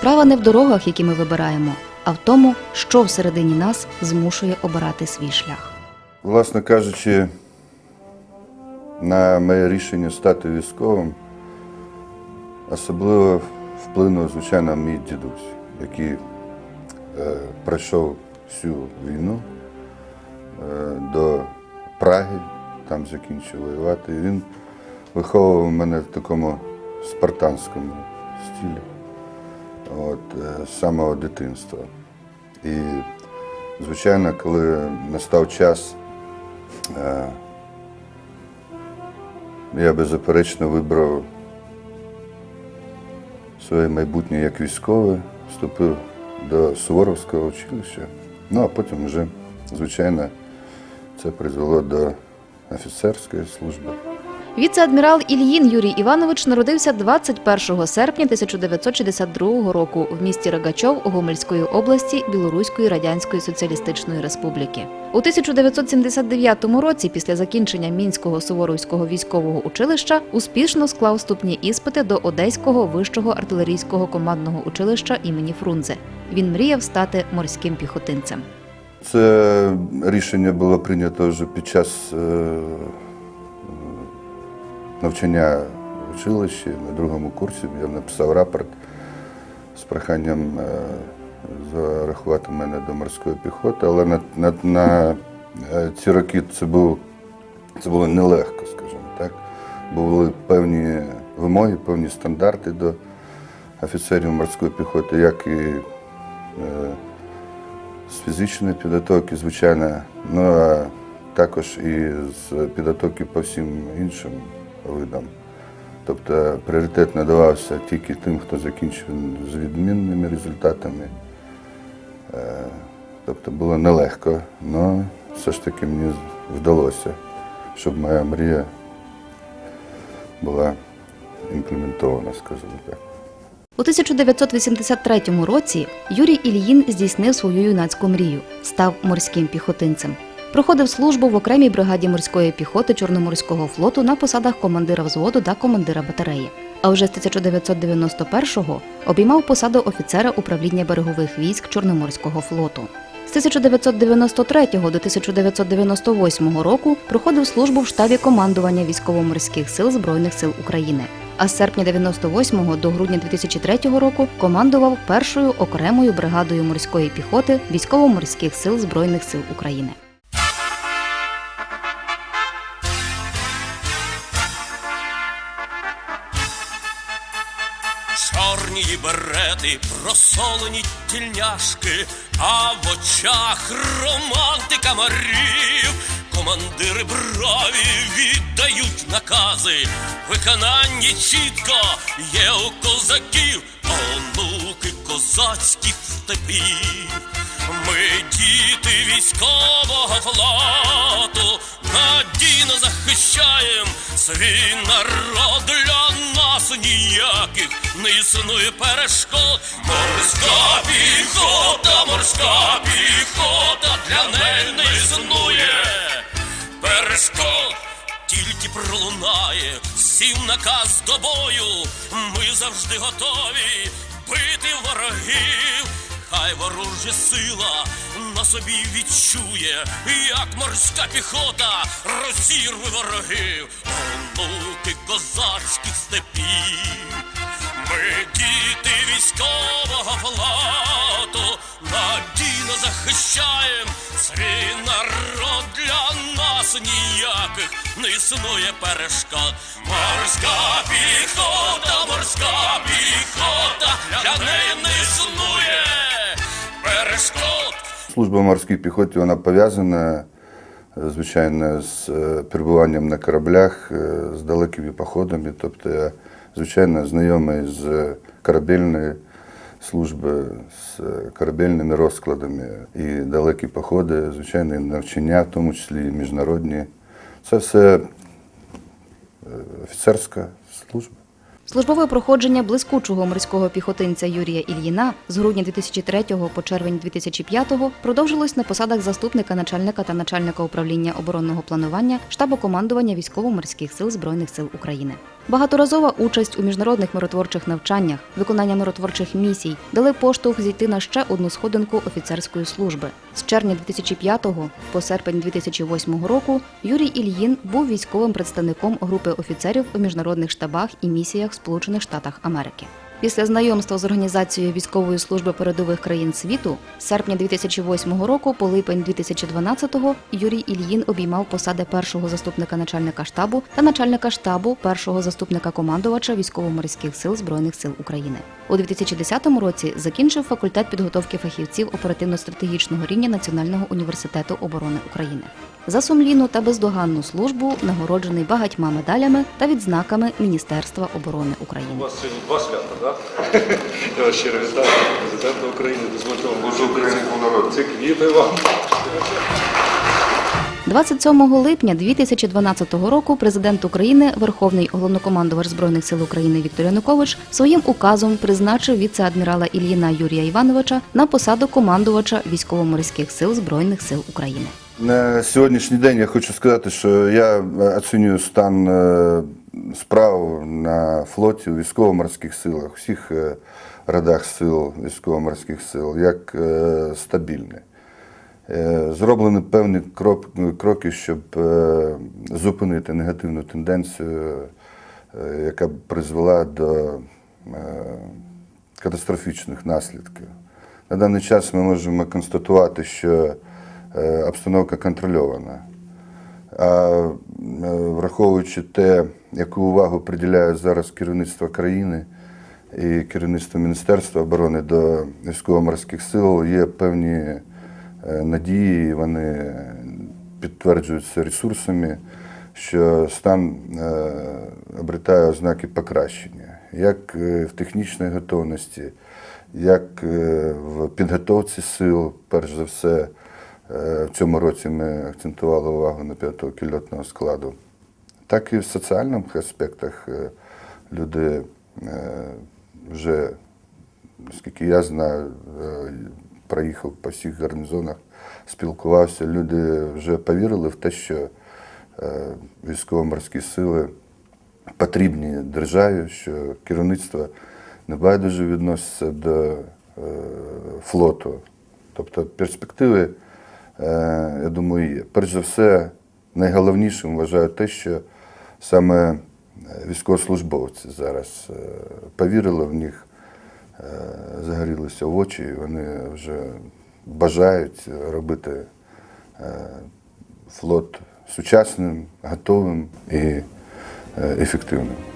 Справа не в дорогах, які ми вибираємо, а в тому, що всередині нас змушує обирати свій шлях. Власне кажучи, на моє рішення стати військовим особливо вплинув, звичайно, мій дідусь, який е, пройшов всю війну е, до Праги, там закінчив воювати. Він виховував мене в такому спартанському стилі от, е, з самого дитинства. І, звичайно, коли настав час, е, я беззаперечно вибрав своє майбутнє як військовий, вступив до Суворовського училища. Ну а потім вже, звичайно, це призвело до офіцерської служби. Віце-адмірал Ільїн Юрій Іванович народився 21 серпня 1962 року в місті Рогачов Гомельської області Білоруської Радянської Соціалістичної Республіки. У 1979 році, після закінчення Мінського Суворовського військового училища, успішно склав вступні іспити до Одеського вищого артилерійського командного училища імені Фрунзе. Він мріяв стати морським піхотинцем. Це рішення було прийнято вже під час е, навчання в училищі на другому курсі. Я написав рапорт з проханням е, зарахувати мене до морської піхоти, але на, на, на е, ці роки це був це було нелегко, скажімо так. Були певні вимоги, певні стандарти до офіцерів морської піхоти, як і е, з фізичної підготовки, звичайно, ну а також і з підготовки по всім іншим видам. Тобто пріоритет надавався тільки тим, хто закінчив з відмінними результатами. Е, Тобто було нелегко, але все ж таки мені вдалося, щоб моя мрія була імплементована, скажімо так. У 1983 році Юрій Ільїн здійснив свою юнацьку мрію, став морським піхотинцем. Проходив службу в окремій бригаді морської піхоти Чорноморського флоту на посадах командира взводу та командира батареї. А вже з 1991-го обіймав посаду офіцера управління берегових військ Чорноморського флоту. З 1993 до 1998 року проходив службу в штабі командування військово-морських сил Збройних сил України. А з серпня 98 до грудня 2003 року командував першою окремою бригадою морської піхоти військово-морських сил Збройних сил України. Чорні берети, просолені тільняшки, а в очах романтика морів. Командири браві віддають накази, виконання чітко є у козаків, онуки козацьких степів. Ми діти військового флоту, надійно захищаєм свій народ нас ніяких не існує перешкод. Морська піхота, морська піхота для неї не існує перешкод. Тільки пролунає сів наказ до бою. Ми завжди готові бити ворогів. Хай ворожа сила на собі відчує, як морська піхота розірве ворогів, онуки козацьких степів. Флоту, надійно захищаєм свій народ для нас ніяких не існує перешкод. Морська піхота, морська піхота, для неї не існує перешкод. Служба морській піхоті вона пов'язана, е, звичайно, з е, перебуванням на кораблях, е, з далекими походами. Тобто я, звичайно, знайомий з корабельної служби, з корабельними розкладами і далекі походи, звичайно, навчання, в тому числі міжнародні. Це все е, офіцерська служба. Службове проходження блискучого морського піхотинця Юрія Ільїна з грудня 2003 по червень 2005 продовжилось на посадах заступника начальника та начальника управління оборонного планування штабу командування військово-морських сил Збройних сил України. Багаторазова участь у міжнародних миротворчих навчаннях, виконання миротворчих місій дали поштовх зійти на ще одну сходинку офіцерської служби. З червня 2005 по серпень 2008 року Юрій Ільїн був військовим представником групи офіцерів у міжнародних штабах і місіях Сполучених Штатах Америки. Після знайомства з організацією військової служби передових країн світу з серпня 2008 року по липень 2012 Юрій Ільїн обіймав посади першого заступника начальника штабу та начальника штабу першого заступника командувача військово-морських сил збройних сил України. У 2010 році закінчив факультет підготовки фахівців оперативно-стратегічного рівня Національного університету оборони України. За сумлінну та бездоганну службу нагороджений багатьма медалями та відзнаками Міністерства оборони України. У вас сьогодні два свята, так? Я вас щиро вітаю, президента України, дозвольте вам Дуже українського народу. Це квіти вам. 27 липня 2012 року президент України, Верховний головнокомандувач збройних сил України Віктор Янукович своїм указом призначив віце-адмірала Ільїна Юрія Івановича на посаду командувача військово-морських сил збройних сил України. На сьогоднішній день я хочу сказати, що я е, оцінюю стан е, справ на флоті у військово-морських силах, всіх е, родах сил військово-морських сил, як е, стабільний. Е, Зроблені певні кроки, щоб зупинити негативну тенденцію, яка б призвела до катастрофічних наслідків. На даний час ми можемо констатувати, що обстановка контрольована. А е, враховуючи те, яку увагу приділяє зараз керівництво країни і керівництво Міністерства оборони до військово-морських сил, є певні е, надії, вони підтверджуються ресурсами, що стан е, обретає ознаки покращення, як е, в технічній готовності, як е, в підготовці сил, перш за все. Е, В цьому році ми акцентували увагу на п'ятого кільотного складу, так і в соціальних аспектах е, люди е, вже, наскільки я знаю, проїхав по всіх гарнізонах, спілкувався, люди вже повірили в те, що військово-морські сили потрібні державі, що керівництво небайдуже відноситься до флоту. Тобто перспективи, я думаю, є. Перш за все, найголовнішим вважаю те, що саме е, військовослужбовці зараз е, повірили в них, е, загорілися в очі, і вони вже бажають робити е, флот сучасним, готовим і е, ефективним.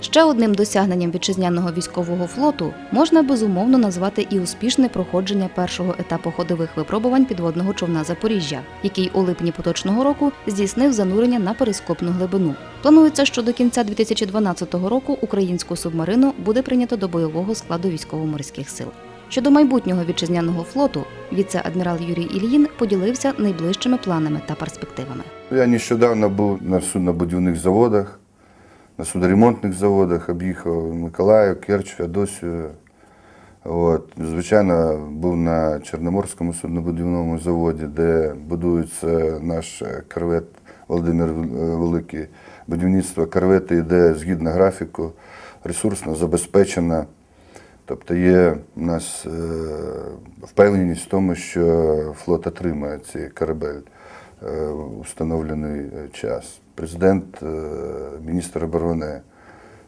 Ще одним досягненням вітчизняного військового флоту можна безумовно назвати і успішне проходження першого етапу ходових випробувань підводного човна Запоріжжя, який у липні поточного року здійснив занурення на перископну глибину. Планується, що до кінця 2012 року українську субмарину буде прийнято до бойового складу військово-морських сил. Щодо майбутнього вітчизняного флоту, віце-адмірал Юрій Ільїн поділився найближчими планами та перспективами. Я нещодавно був на суднобудівних заводах, на судоремонтних заводах, об'їхав Миколаїв, Керч, Феодосію. От. Звичайно, був на Чорноморському суднобудівному заводі, де будується наш корвет Володимир Великий. Будівництво корвети йде згідно графіку, ресурсно забезпечено. Тобто є у нас е, впевненість в тому, що флот отримає цей корабель е, у встановлений е, час. Президент, е, міністр оборони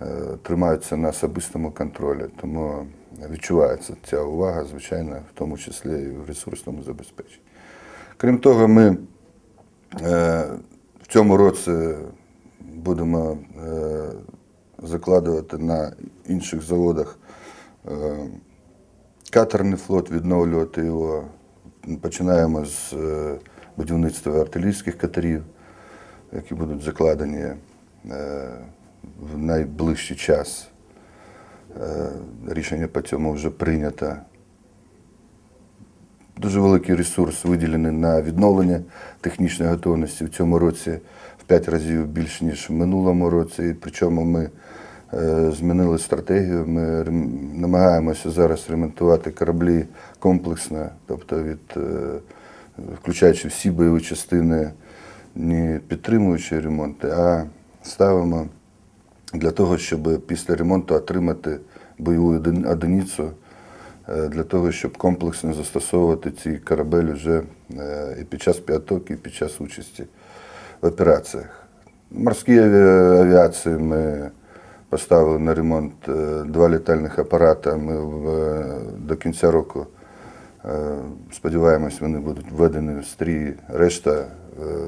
е, тримаються на особистому контролі, тому відчувається ця увага, звичайно, в тому числі і в ресурсному забезпеченні. Крім того, ми е, в цьому році будемо закладувати на інших заводах катерний флот, відновлювати його. Починаємо з будівництва артилерійських катерів, які будуть закладені е, в найближчий час. Е, Рішення по цьому вже прийнято. Дуже великий ресурс виділений на відновлення технічної готовності в цьому році в 5 разів більше, ніж в минулому році. І причому ми е, змінили стратегію. Ми намагаємося зараз ремонтувати кораблі комплексно, тобто від, включаючи всі бойові частини, не підтримуючи ремонти, а ставимо для того, щоб після ремонту отримати бойову одиницю, е, для того, щоб комплексно застосовувати ці корабель вже е, і під час підготовки, і під час участі в операціях. Морські авіації ми поставили на ремонт е, два літальних апарати. Ми до кінця року сподіваємось, вони будуть введені в стрій. Решта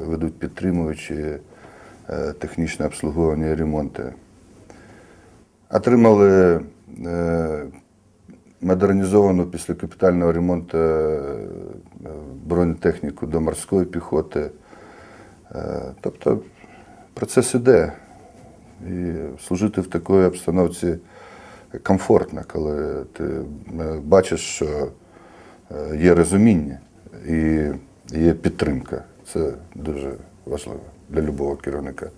ведуть підтримуючі е, технічне обслуговування і ремонти. Отримали е, модернізовану після капітального ремонту е, бронетехніку до морської піхоти. Е, Тобто процес іде. І служити в такій обстановці комфортно, коли ти е, бачиш, що е, є розуміння і є підтримка. Це дуже важливо для будь-якого керівника.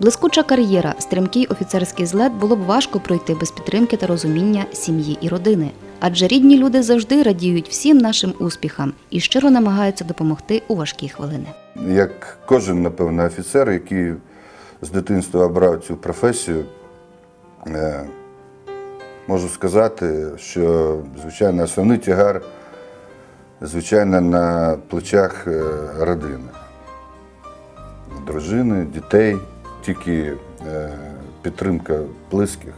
Блискуча кар'єра, стрімкий офіцерський злет було б важко пройти без підтримки та розуміння сім'ї і родини. Адже рідні люди завжди радіють всім нашим успіхам і щиро намагаються допомогти у важкі хвилини. Як кожен, напевно, офіцер, який з дитинства обрав цю професію, е, можу сказати, що, звичайно, основний тягар, звичайно, на плечах е, родини. Дружини, дітей, тільки е, підтримка близьких,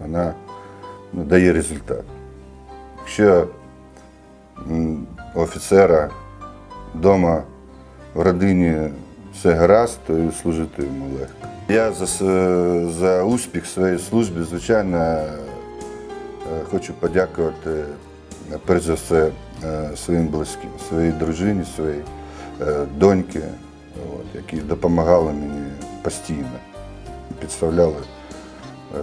вона ну, дає результат. Якщо офіцера вдома в родині все гаразд, то і служити йому легко. Я за, за успіх своєї служби, звичайно, е, хочу подякувати перш за все е, своїм близьким, своїй дружині, своїй е, доньки, от, які допомагали мені постійно, підставляли е, е,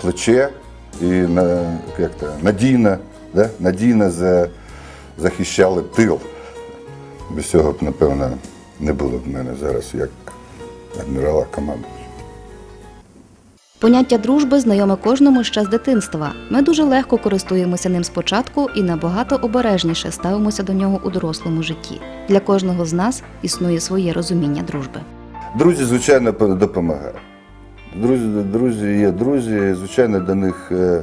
плече і як то, надійно, да? надійно за, захищали тил. Без цього б, напевно, не було б мене зараз як адмірала команди. Поняття дружби знайоме кожному ще з дитинства. Ми дуже легко користуємося ним спочатку і набагато обережніше ставимося до нього у дорослому житті. Для кожного з нас існує своє розуміння дружби. Друзі, звичайно, по- допомагають. Друзі, друзі є друзі, звичайно, до них е,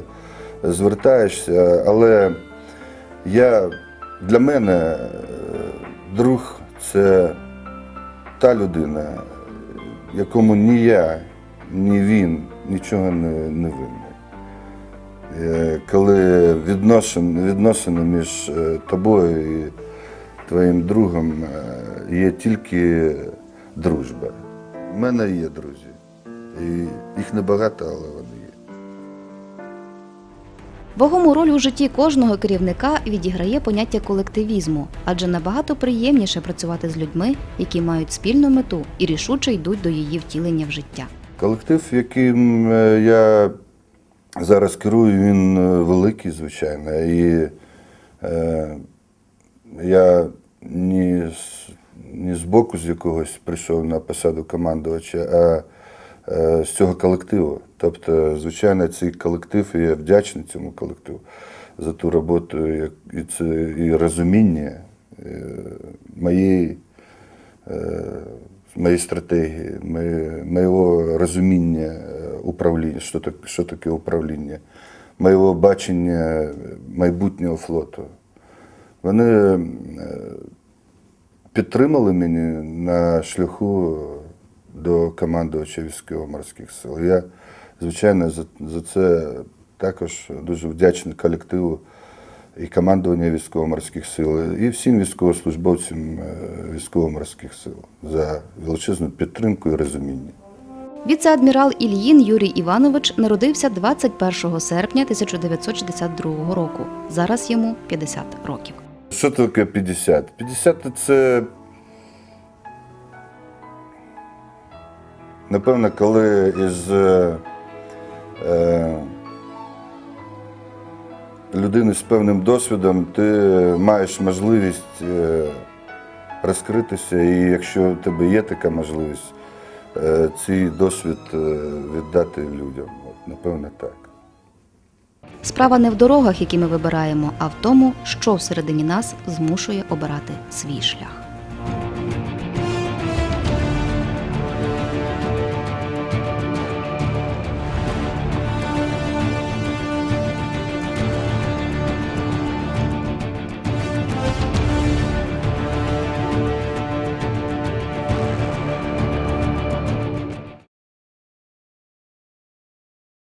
звертаєшся, але я, для мене е, друг це та людина, якому ні я, ні він нічого не, не винний. Е, Коли відносини, відносини між е, тобою і твоїм другом е, є тільки дружба. У мене є друзі. І їх небагато, але вони є. Вагому роль у житті кожного керівника відіграє поняття колективізму, адже набагато приємніше працювати з людьми, які мають спільну мету і рішуче йдуть до її втілення в життя. Колектив, яким е, я зараз керую, він е, великий, звичайно. І е, я ні з, ні з боку з якогось прийшов на посаду командувача, а е, з цього колективу. Тобто, звичайно, цей колектив, і я вдячний цьому колективу за ту роботу і, це, і розуміння е, моєї е, моєї стратегії, моєго розуміння е, управління, що таке, що таке управління, моєго бачення майбутнього флоту. Вони е, підтримали мене на шляху до командувача військово-морських сил. Я, звичайно, за, за це також дуже вдячний колективу і командування військово-морських сил, і всім військовослужбовцям е, військово-морських сил за величезну підтримку і розуміння. Віце-адмірал Ільїн Юрій Іванович народився 21 серпня 1962 року. Зараз йому 50 років. Що таке 50? 50 це. Напевно, коли із е, е, людини з певним досвідом ти маєш можливість е, розкритися, і якщо у тебе є така можливість, е, цей досвід е, віддати людям. От, напевно, так. Справа не в дорогах, які ми вибираємо, а в тому, що всередині нас змушує обирати свій шлях.